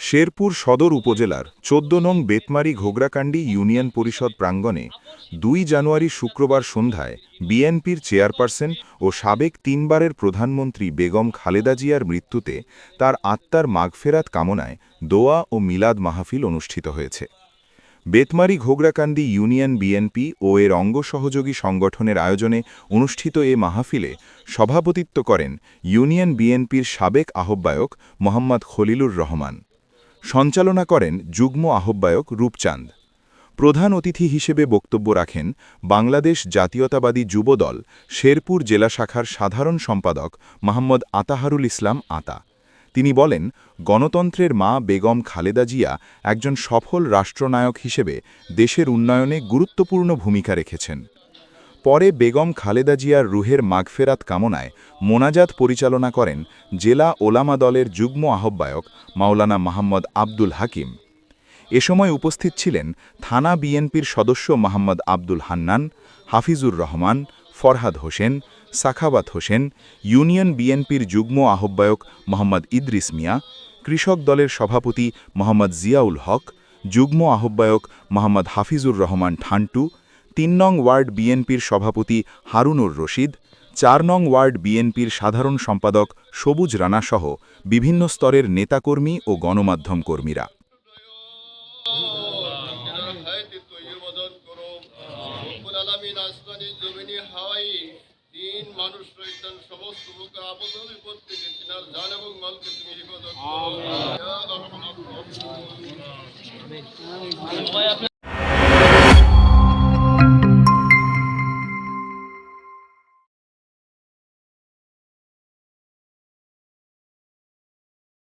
শেরপুর সদর উপজেলার চোদ্দ নং বেতমারি ঘোগরাকান্ডি ইউনিয়ন পরিষদ প্রাঙ্গণে দুই জানুয়ারি শুক্রবার সন্ধ্যায় বিএনপির চেয়ারপারসন ও সাবেক তিনবারের প্রধানমন্ত্রী বেগম খালেদা জিয়ার মৃত্যুতে তার আত্মার মাগফেরাত কামনায় দোয়া ও মিলাদ মাহফিল অনুষ্ঠিত হয়েছে। বেতমারি ঘোগরাকান্দি ইউনিয়ন বিএনপি ও এর অঙ্গ সহযোগী সংগঠনের আয়োজনে অনুষ্ঠিত এ মাহফিলে সভাপতিত্ব করেন ইউনিয়ন বিএনপির সাবেক আহ্বায়ক মোহাম্মদ খলিলুর রহমান। সঞ্চালনা করেন যুগ্ম আহ্বায়ক রূপচাঁদ। প্রধান অতিথি হিসেবে বক্তব্য রাখেন বাংলাদেশ জাতীয়তাবাদী যুবদল, শেরপুর জেলা শাখার সাধারণ সম্পাদক মোহাম্মদ আতাহারুল ইসলাম আতা। তিনি বলেন, গণতন্ত্রের মা বেগম খালেদা জিয়া একজন সফল রাষ্ট্রনায়ক হিসেবে দেশের উন্নয়নে গুরুত্বপূর্ণ ভূমিকা রেখেছেন। পরে বেগম খালেদা জিয়ার রুহের মাগফেরাত কামনায় মোনাজাত পরিচালনা করেন জেলা ওলামা দলের যুগ্ম আহ্বায়ক মাওলানা মোহাম্মদ আব্দুল হাকিম। এ সময় উপস্থিত ছিলেন থানা বিএনপির সদস্য মোহাম্মদ আব্দুল হান্নান, হাফিজুর রহমান, ফরহাদ হোসেন সাখাওয়াত হোসেন, ইউনিয়ন বিএনপির যুগ্ম আহ্বায়ক মোহাম্মদ ইদ্রিস মিয়া, কৃষক দলের সভাপতি মোহাম্মদ জিয়াউল হক, যুগ্ম আহ্বায়ক মোহাম্মদ হাফিজুর রহমান ঠান্টু, তিন নং ওয়ার্ড বিএনপির সভাপতি হারুনুর রশিদ, চার নং ওয়ার্ড বিএনপির সাধারণ সম্পাদক সবুজ রানাসহ বিভিন্ন স্তরের নেতাকর্মী ও গণমাধ্যম কর্মীরা। হাওয়াই তিন মানুষ রয়েছেন সমস্ত লোক আপদ বিপদ থেকে না জান এবং মালকে তুমি হেফাজত করো ইয়া।